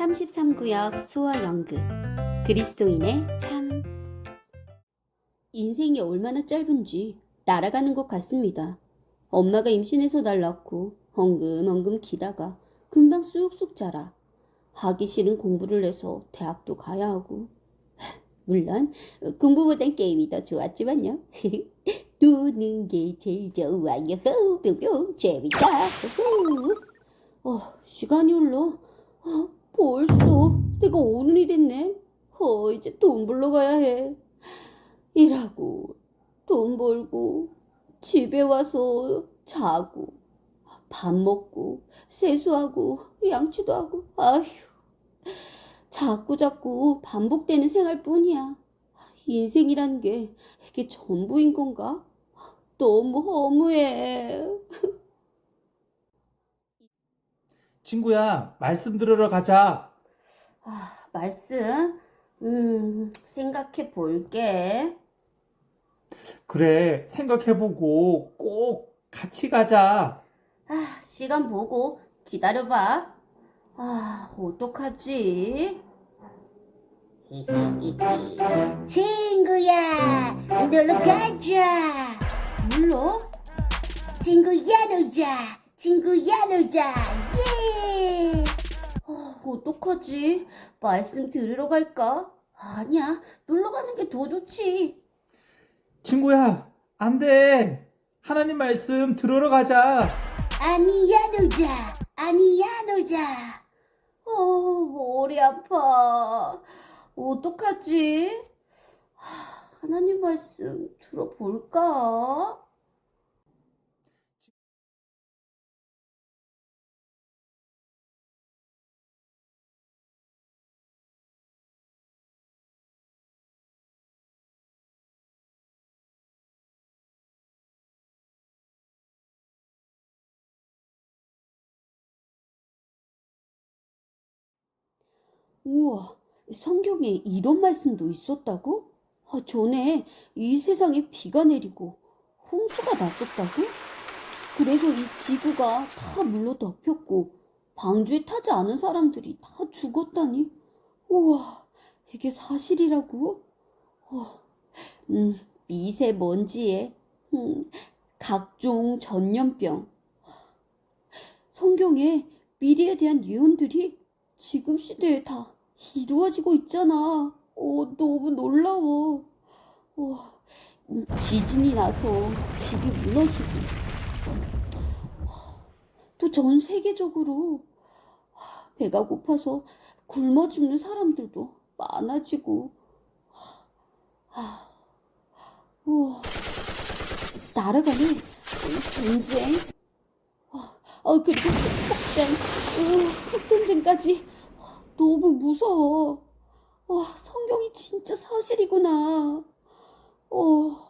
33구역 수어 연극 그리스도인의 삶 인생이 얼마나 짧은지 날아가는 것 같습니다. 엄마가 임신해서 날 낳고 엉금엉금 기다가 금방 쑥쑥 자라 하기 싫은 공부를 해서 대학도 가야 하고 물론 공부보단 게임이 더 좋았지만요. 노는 게 제일 좋아요. 뿅뿅 재밌다. 어, 시간이 흘러. 어, 벌써 내가 어른이 됐네. 어, 이제 돈 벌러 가야 해. 일하고 돈 벌고 집에 와서 자고 밥 먹고 세수하고 양치도 하고 아휴 자꾸 자꾸 반복되는 생활뿐이야. 인생이란 게 이게 전부인 건가? 너무 허무해. 친구야, 말씀 들으러 가자. 아, 말씀? 음, 생각해 볼게. 그래, 생각해보고 꼭 같이 가자. 아, 시간 보고 기다려봐. 아, 어떡하지? 친구야, 놀러 가자. 물러? 친구야 놀자. 친구야 놀자. 예. 아, 어떡하지? 말씀 들으러 갈까? 아니야, 놀러 가는 게 더 좋지. 친구야, 안 돼. 하나님 말씀 들으러 가자. 아니야 놀자. 아니야 놀자. 어, 머리 아파. 어떡하지? 하, 하나님 말씀 들어볼까? 우와, 성경에 이런 말씀도 있었다고? 아, 전에 이 세상에 비가 내리고 홍수가 났었다고? 그래서 이 지구가 다 물로 덮였고 방주에 타지 않은 사람들이 다 죽었다니? 우와, 이게 사실이라고? 어, 음, 미세먼지에 음, 각종 전염병. 성경에 미래에 대한 예언들이 지금 시대에 다 이루어지고 있잖아. 어, 너무 놀라워. 어, 음, 지진이 나서 집이 무너지고, 또 전 세계적으로 배가 고파서 굶어 죽는 사람들도 많아지고, 아, 우와, 날아가는 전쟁, 어, 그리고 핵폭탄, 으, 핵전쟁까지 너무 무서워. 와, 성경이 진짜 사실이구나. 어.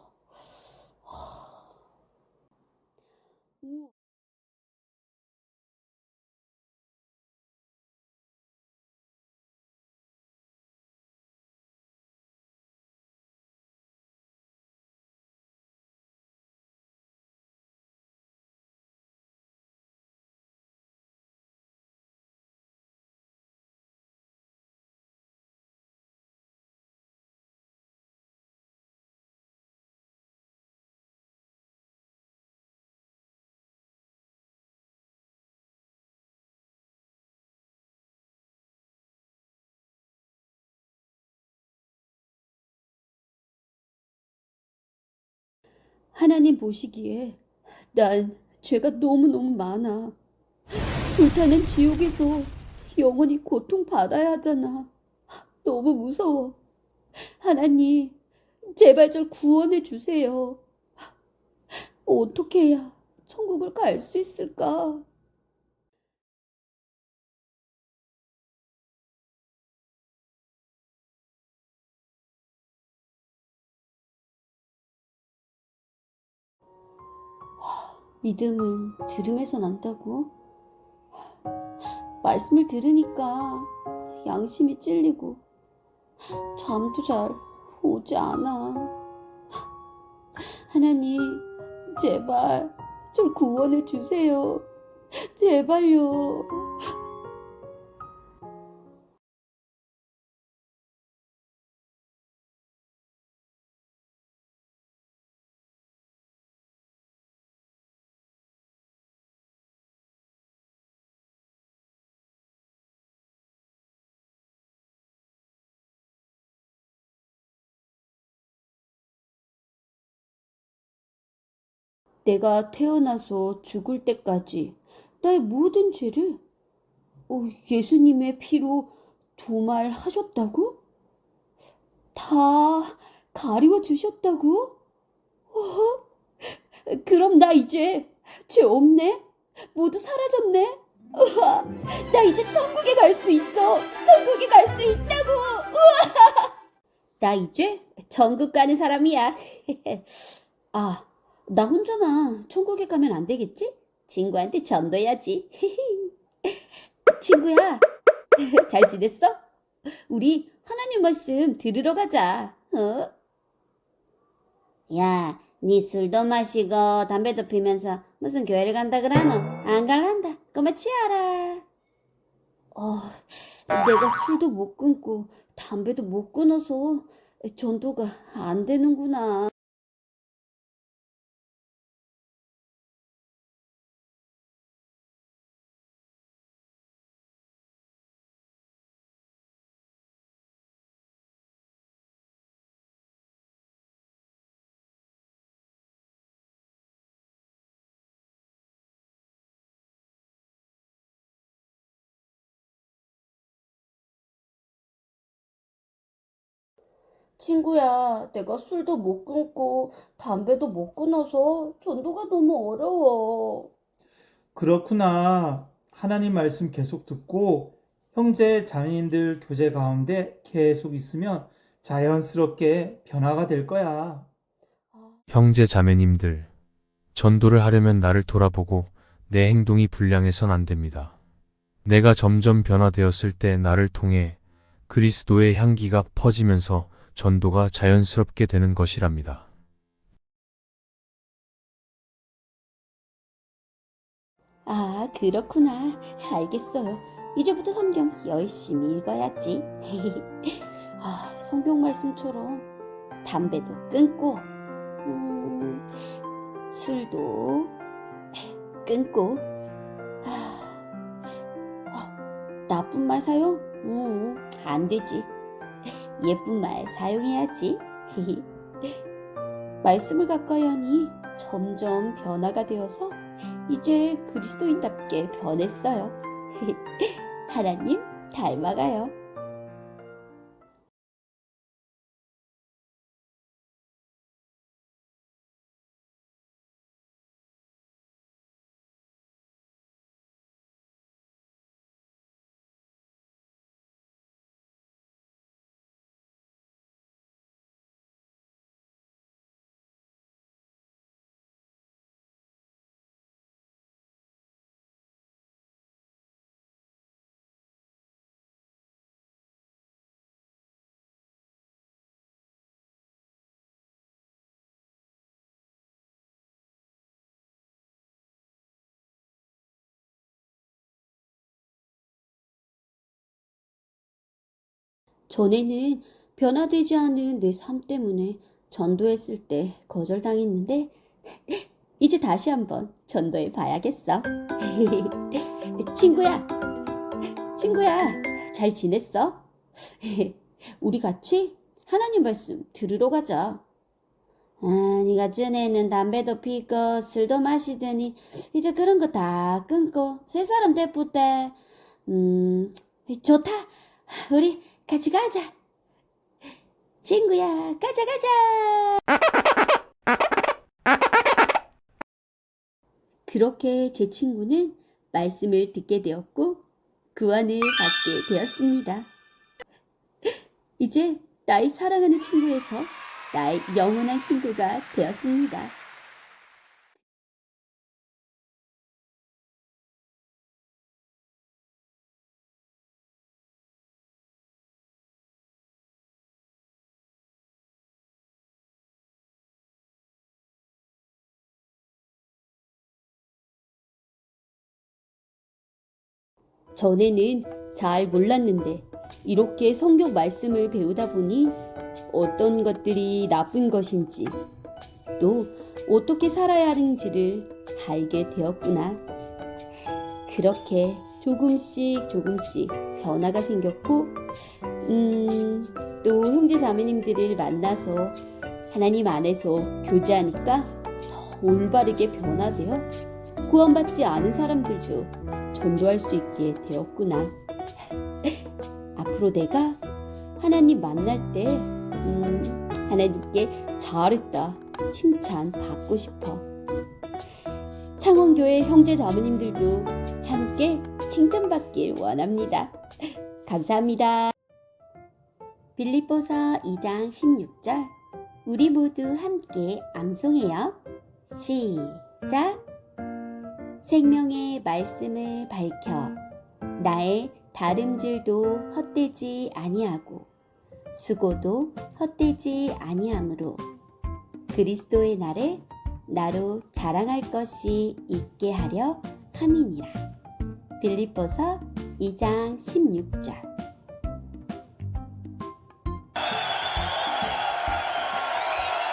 하나님 보시기에 난 죄가 너무너무 많아. 불타는 지옥에서 영원히 고통받아야 하잖아. 너무 무서워. 하나님, 제발 절 구원해 주세요. 어떻게 해야 천국을 갈 수 있을까? 믿음은 들음에서 난다고? 말씀을 들으니까 양심이 찔리고 잠도 잘 오지 않아. 하나님, 제발 좀 구원해 주세요. 제발요. 내가 태어나서 죽을 때까지 나의 모든 죄를 어, 예수님의 피로 도말하셨다고? 다 가리워 주셨다고? 어? 그럼 나 이제 죄 없네? 모두 사라졌네? 우와, 나 이제 천국에 갈 수 있어! 천국에 갈 수 있다고! 우와! 나 이제 천국 가는 사람이야. 아, 나 혼자만 천국에 가면 안 되겠지? 친구한테 전도해야지. 친구야, 잘 지냈어? 우리 하나님 말씀 들으러 가자. 어? 야, 네 술도 마시고 담배도 피면서 무슨 교회를 간다 그러노? 안 갈란다. 그만 치아라. 어, 내가 술도 못 끊고 담배도 못 끊어서 전도가 안 되는구나. 친구야, 내가 술도 못 끊고 담배도 못 끊어서 전도가 너무 어려워. 그렇구나. 하나님 말씀 계속 듣고 형제 자매님들 교제 가운데 계속 있으면 자연스럽게 변화가 될 거야. 형제 자매님들, 전도를 하려면 나를 돌아보고 내 행동이 불량해선 안 됩니다. 내가 점점 변화되었을 때 나를 통해 그리스도의 향기가 퍼지면서 전도가 자연스럽게 되는 것이랍니다. 아, 그렇구나. 알겠어요. 이제부터 성경 열심히 읽어야지. 아, 성경 말씀처럼 담배도 끊고, 음, 술도 끊고, 아, 어, 나쁜 말 사용? 음, 안 되지. 예쁜 말 사용해야지. 말씀을 가까이 하니 점점 변화가 되어서 이제 그리스도인답게 변했어요. 하나님 닮아가요. 전에는 변화되지 않은 내 삶 때문에 전도했을 때 거절당했는데 이제 다시 한번 전도해 봐야겠어. 친구야, 친구야, 잘 지냈어? 우리 같이 하나님 말씀 들으러 가자. 아, 네가 전에는 담배도 피고 술도 마시더니 이제 그런 거 다 끊고 새 사람 됐부때 음, 좋다. 우리 같이 가자. 친구야, 가자, 가자. 그렇게 제 친구는 말씀을 듣게 되었고 구원을 받게 되었습니다. 이제 나의 사랑하는 친구에서 나의 영원한 친구가 되었습니다. 전에는 잘 몰랐는데 이렇게 성경 말씀을 배우다 보니 어떤 것들이 나쁜 것인지 또 어떻게 살아야 하는지를 알게 되었구나. 그렇게 조금씩 조금씩 변화가 생겼고, 음, 또 형제 자매님들을 만나서 하나님 안에서 교제하니까 올바르게 변화되어 구원받지 않은 사람들도 전도할 수 있게 되었구나. 앞으로 내가 하나님 만날 때, 음, 하나님께 잘했다 칭찬 받고 싶어. 창원교회 형제 자매님들도 함께 칭찬받길 원합니다. 감사합니다. 빌립보서 2장 16절 우리 모두 함께 암송해요. 시작. 생명의 말씀을 밝혀 나의 다름질도 헛되지 아니하고 수고도 헛되지 아니하므로 그리스도의 날에 나로 자랑할 것이 있게 하려 함이니라. 빌립보서 2장 16절